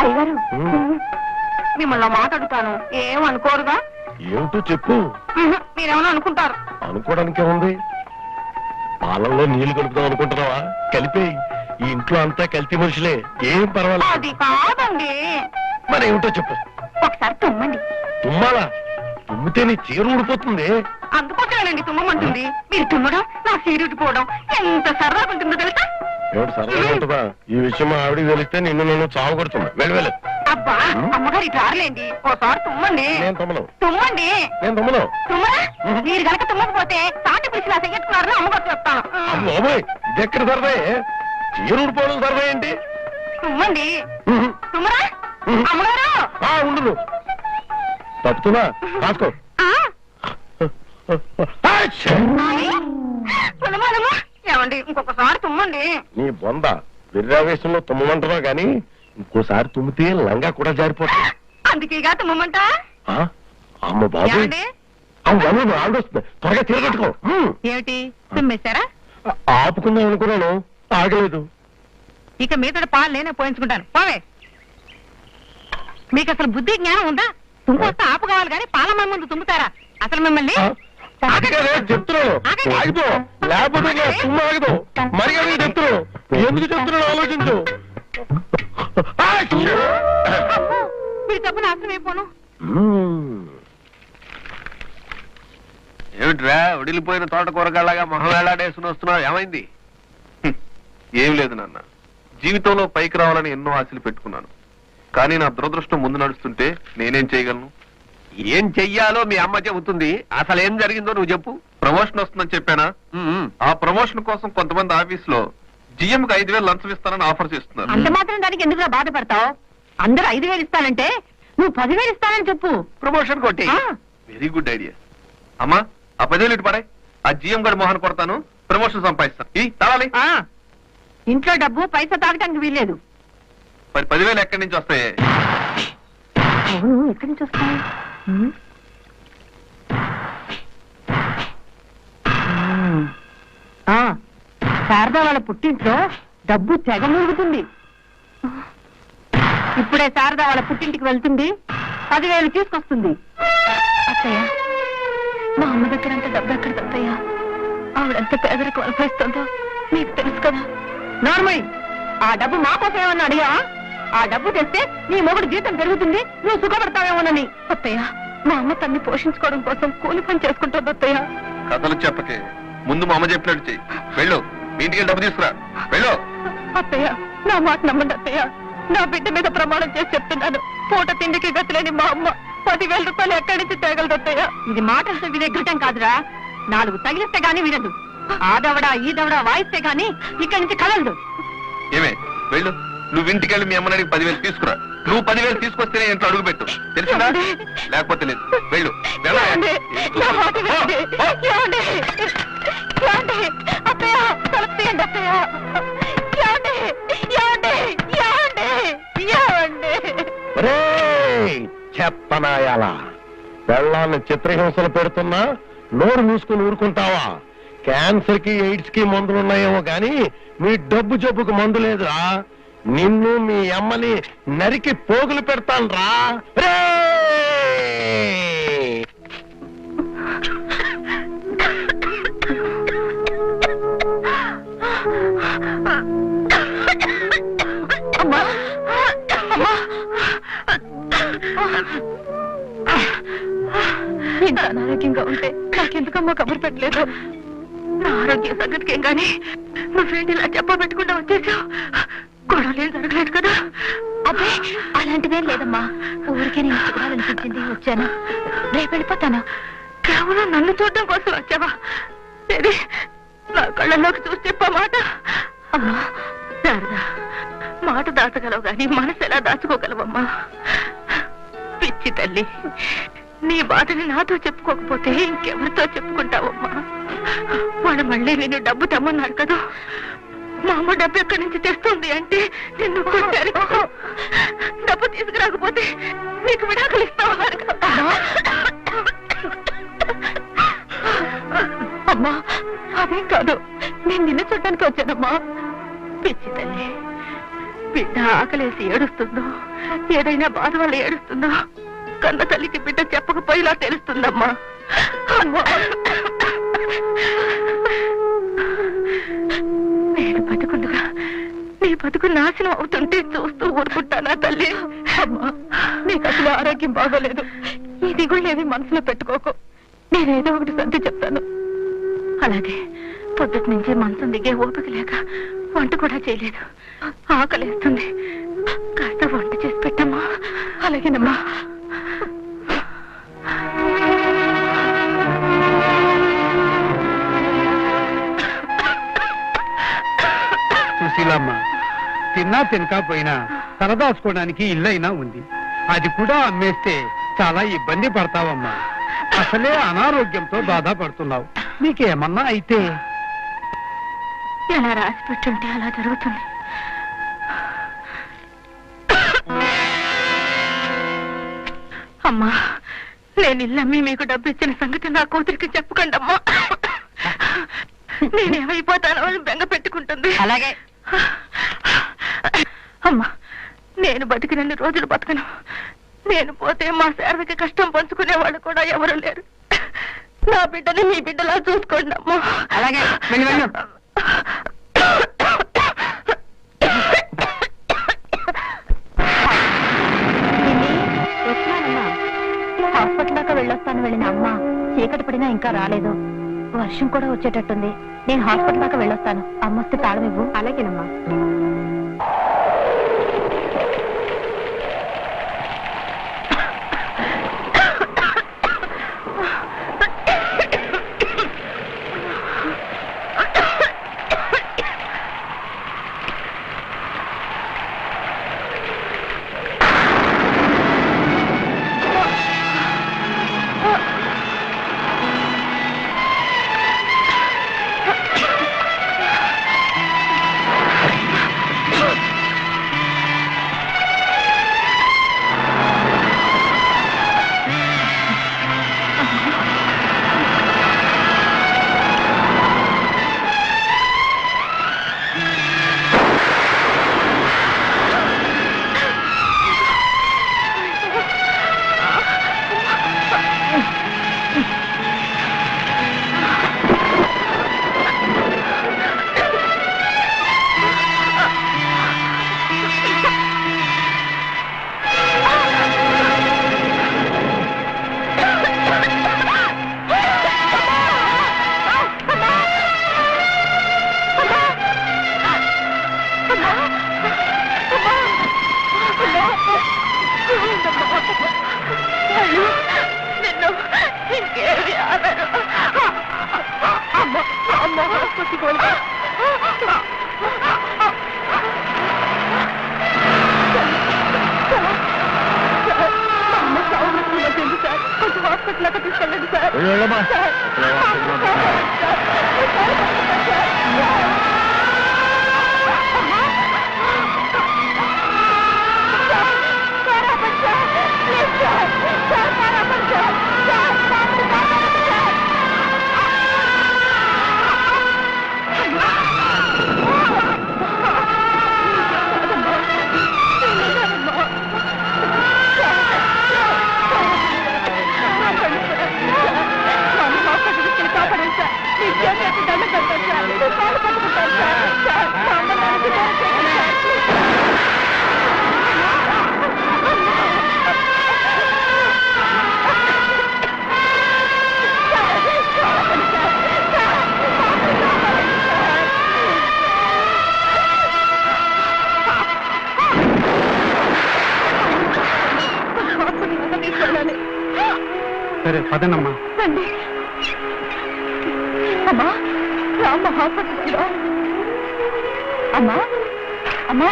అయ్యగారు. మిమ్మల్ని ఓ మాట అడుగుతాను. ఏమనుకోరుగా ఏమిటో చెప్పు. మీరేమన్నా అనుకుంటారు. అనుకోవడానికి ఉంది పాలల్లో నీళ్ళు కలుపుదాం అనుకుంటున్నావా? కలిపే ఈ ఇంట్లో అంతా కల్తీ మనుషులే. ఏం పర్వాలేదు. అది కాదండి. మరి ఏమిటో చెప్పు. ఒకసారి తుమ్మండి. తుమ్మాలా? తుమ్మితే నీ చీర ఊడిపోతుంది. అందుకోసమేనండి తుమ్మమంటుంది. మీరు తుమ్మడం నా సీరుడిపోవడం ఎంత సరదాగా ఉంటుందో తెలుసా? సరదాగా ఉంటుందా ఈ విషయం మా ఆవిడికి తెలిస్తే నిన్ను నన్ను చావు కొడుతున్నా. వెళ్ళి వెళ్ళి. అబ్బా అమ్మగారు ఇటు రారులేండి ఓసారి తుమ్మండి. నేను తమ్మను. తుమ్మండి. నేను తమ్మను. తుమ్మరా? మీరు గనక తుమ్మకపోతే తాటి పిలిచి నా చెయ్యట్టుకున్నారని అమ్మగారు చెప్తాను. అమ్మోయ్ ఇది ఎక్కడ సరదా చీర ఊడిపోవడం సరదా ఏంటి? తుమ్మండి. తుమ్మరా. అమ్మగారు. ఆ ఉండదు తప్పుతున్నా? రాసుకో. ఏమండి ఇంకొకసారి తుమ్మండి. నీ బొంద విర్రావేశంలో తుమ్మంటున్నావు గాని ఇంకోసారి తుమ్మితే లంగా కూడా జారిపోతుంది. అందుకేగా? అమ్మ బాబు అవును ఆడొస్తుంది త్వరగా తిరగట్టుకో. ఏమిటి? తుమ్మేశారా? ఆపుకుందాం అనుకున్నాను. ఆగలేదు. ఇక మీతో పాలు నేనే పోయించుకుంటాను. పోవే. మీకు అసలు బుద్ధి జ్ఞానం ఉందా? తుమ్మొస్తే ఆపు కావాలి కానీ పాలమ్మ ముందు తుమ్ముతారా? అసలు మిమ్మల్ని? అది కాదే చెప్తున్నాను ఆగండి. ఆగిపో. లేకపోతే ఆగదు. మరి చెప్తున్నాను ఎందుకు చెప్తున్నాను ఆలోచించు! మీరు తప్పు నాశనం అయిపోను. ఏమిట్రా? ఉడిలిపోయిన తోట కూరగాళ్ళగా మొహం వేలాడేసుకుని వస్తున్నావు. ఏమైంది. ఏం లేదు నాన్న. జీవితంలో పైకి రావాలని ఎన్నో ఆశలు పెట్టుకున్నాను. కానీ నా దురదృష్టం ముందు నడుస్తుంటే నేనేం చేయగలను? ఏం చెయ్యాలో మీ అమ్మ చెబుతుంది. అసలు ఏం జరిగిందో నువ్వు చెప్పు. ప్రమోషన్ వస్తుందని చెప్పానా? ఆ ప్రమోషన్ కోసం కొంతమంది ఆఫీస్లో జిఎం కి ఐదు వేలు లంచం ఇస్తానని ఆఫర్ చేస్తున్నారు. అంత మాత్రం దానికి ఎందుకు బాధపడతావు? అందరూ ఐదు వేలు ఇస్తానంటే నువ్వు పదివేలు ఇస్తానని చెప్పు. ప్రమోషన్ కొట్టి. వెరీ గుడ్ ఐడియా అమ్మా ఆ పదేళ్ళు ఇటు పడే. ఆ జిఎం గడి మోహన్ కొడతాను ప్రమోషన్ సంపాదిస్తాను. ఈ తాళాలి. ఇంట్లో డబ్బు పైసా తాగటానికి వీల్లేదు. మరి పదివేలు ఎక్కడి నుంచి వస్తాయి? ఎక్కడి నుంచి వస్తాయి? శారదా వాళ్ళ పుట్టింట్లో డబ్బు తెగ మురుగుతుంది. ఇప్పుడే శారదా వాళ్ళ పుట్టింటికి వెళ్తుంది. పదివేలు తీసుకొస్తుంది. అత్తయ్య మా అమ్మ దగ్గర అంత డబ్బు ఎక్కడ అత్తయ్య ఆవిడెంత పేదరికం అనుభవిస్తుందో? మీకు తెలుసు కదా. నార్మల్ ఆ డబ్బు మా కోసం ఏమన్నా అడిగా ఆ డబ్బు తెస్తే నీ మొగుడు జీతం పెరుగుతుంది నువ్వు సుఖపడతావేమోనని. అత్తయ్య మా అమ్మ తన్ని పోషించుకోవడం కోసం కూలి పని చేసుకుంటుంది అత్తయ్య. కథలు చెప్పకే ముందు మా అమ్మ చెప్పినట్టు చెయ్యి. వెళ్ళు మీ ఇంటికి డబ్బు తీసుకురా. వెళ్ళు. అత్తయ్య నా మాట నమ్మండి అత్తయ్య. నా బిడ్డ మీద ప్రమాణం చేసి చెప్తున్నాను. పూట తిండికి గతిలేని మా అమ్మ పదివేల రూపాయలు ఎక్కడి నుంచి తేగలదు అత్తయ్య. ఇది మాటలతో వినే ఘటం కాదురా. నాలుగు తగిలిస్తే గాని వినదు. ఆ దవడా ఈ దవడా వాయిస్తే గాని ఇక్కడి నుంచి కదలదు. ఏమే వెళ్ళు. నువ్వు ఇంటికి వెళ్ళి మీ అమ్మని పదివేలు తీసుకురా నువ్వు పదివేలు తీసుకొస్తేనే ఇంట్లో అడుగు పెట్టు తెలిసిందా లేకపోతే లేదు వెళ్ళు వెళ్ళవే. ఏమండి? నా మాట వినండి. ఓ, ఓ. ఏమండి? ఏమండి? అత్తయ్య తలుపు తీయండి అత్తయ్య ఏమండి? ఏమండి? ఏమండి? ఏమండి? ఒరేయ్, చెత్తనాయాల పెళ్ళాన్ని చిత్రహింసలు పెడుతున్నా నోరు మూసుకుని ఊరుకుంటావా క్యాన్సర్కి ఎయిడ్స్కి మందులు ఉన్నాయేమో గాని మీ డబ్బు జబ్బుకు మందు లేదురా నిన్ను మీ అమ్మని నరికి పోగులు పెడతాను రా! ఇంత అనారోగ్యంగా ఉంటే నాకెందుకమ్మా కబురు పెట్టలేదు? నా ఆరోగ్య సంగతికి కానీ నువ్వేంటి ఇలా చెప్పబెట్టకుండా వచ్చేసావు? గొడవలేం జరగలేదు కదా? అబ్బే అలాంటిదేం లేదమ్మా. ఊరికే నేను చూడాలనిపించింది వచ్చాను. రేపు వెళ్ళిపోతాను. కేవలం నన్ను చూడడం కోసం వచ్చావా? సరే నా కళ్ళల్లోకి చూసి చెప్పా మాట. అమ్మా శారదా మాట దాచగలవు గాని మనసు ఎలా దాచుకోగలవమ్మా? పిచ్చి తల్లి నీ బాధని నాతో చెప్పుకోకపోతే ఇంకెవరితో చెప్పుకుంటావమ్మా? వాడు మళ్ళీ నేను డబ్బు తెమ్మన్నాడు కదా? మా అమ్మ డబ్బు ఎక్కడి నుంచి తెస్తుంది అంటే నిన్ను కొట్టారు. డబ్బు తీసుకురాకపోతే నీకు విడాకులు ఇస్తామన్నారు అమ్మా అదేం కాదు. నేను నిన్న చూడ్డానికి వచ్చానమ్మా. పిచ్చి తల్లి బిడ్డ ఆకలేసి ఏడుస్తుందో ఏదైనా బాధ వల్ల ఏడుస్తుందో కన్న తల్లికి బిడ్డ చెప్పకపోయేలా తెలుస్తుందమ్మా. అమ్మా. నీ బతుకు నాశనం అవుతుంటే చూస్తూ ఊరుకుంటానా తల్లి? అమ్మా నీకు అసలు ఆరోగ్యం బాగోలేదు. ఈ దిగుళ్ళేవి మనసులో పెట్టుకోకు. నేనేదో ఒకటి సర్ది చెప్తాను. అలాగే పొద్దుటి నుంచి మంచం దిగే ఓపిక లేక వంట కూడా చేయలేదు. ఆకలేస్తుంది. కాస్త వంట చేసి పెట్టమ్మా. అలాగేనమ్మా. సుశీలమ్మ తిన్నా తినకపోయినా తలదాచుకోవడానికి ఇల్లైనా ఉంది. అది కూడా అమ్మేస్తే చాలా ఇబ్బంది పడతావమ్మా. అసలే అనారోగ్యంతో బాధపడుతున్నావు. నీకేమన్నా అయితే. ఎలా రాసి పెట్టుంటే అలా జరుగుతుంది. అమ్మా నేను ఇల్లమ్మి మీకు డబ్బు ఇచ్చిన సంగతి నా కూతురికి చెప్పకండి అమ్మా నేనేమైపోతానో అని బెంగ పెట్టుకుంటుంది. అలాగే. అమ్మా నేను బతికినన్ని రోజులు బతకను నేను పోతే మా శారదకి కష్టం పంచుకునే వాళ్ళు కూడా ఎవరు లేరు నా బిడ్డని మీ బిడ్డలా చూసుకోండి అమ్మా అలాగే. వెళ్ళు, వెళ్ళు. వచ్చినానమ్మా హాస్పిటల్ దాకా వెళ్ళొస్తాను వెళ్ళిన అమ్మ చీకటి పడినా ఇంకా రాలేదు వర్షం కూడా వచ్చేటట్టుంది నేను హాస్పిటల్ దాకా వెళ్ళొస్తాను. అమ్మస్తే తాళం ఇవ్వు. అలాగేనమ్మా. పదనమ్మా రండి. అమ్మా రామ్మ హాస్పిటల్ అమ్మా అమ్మా.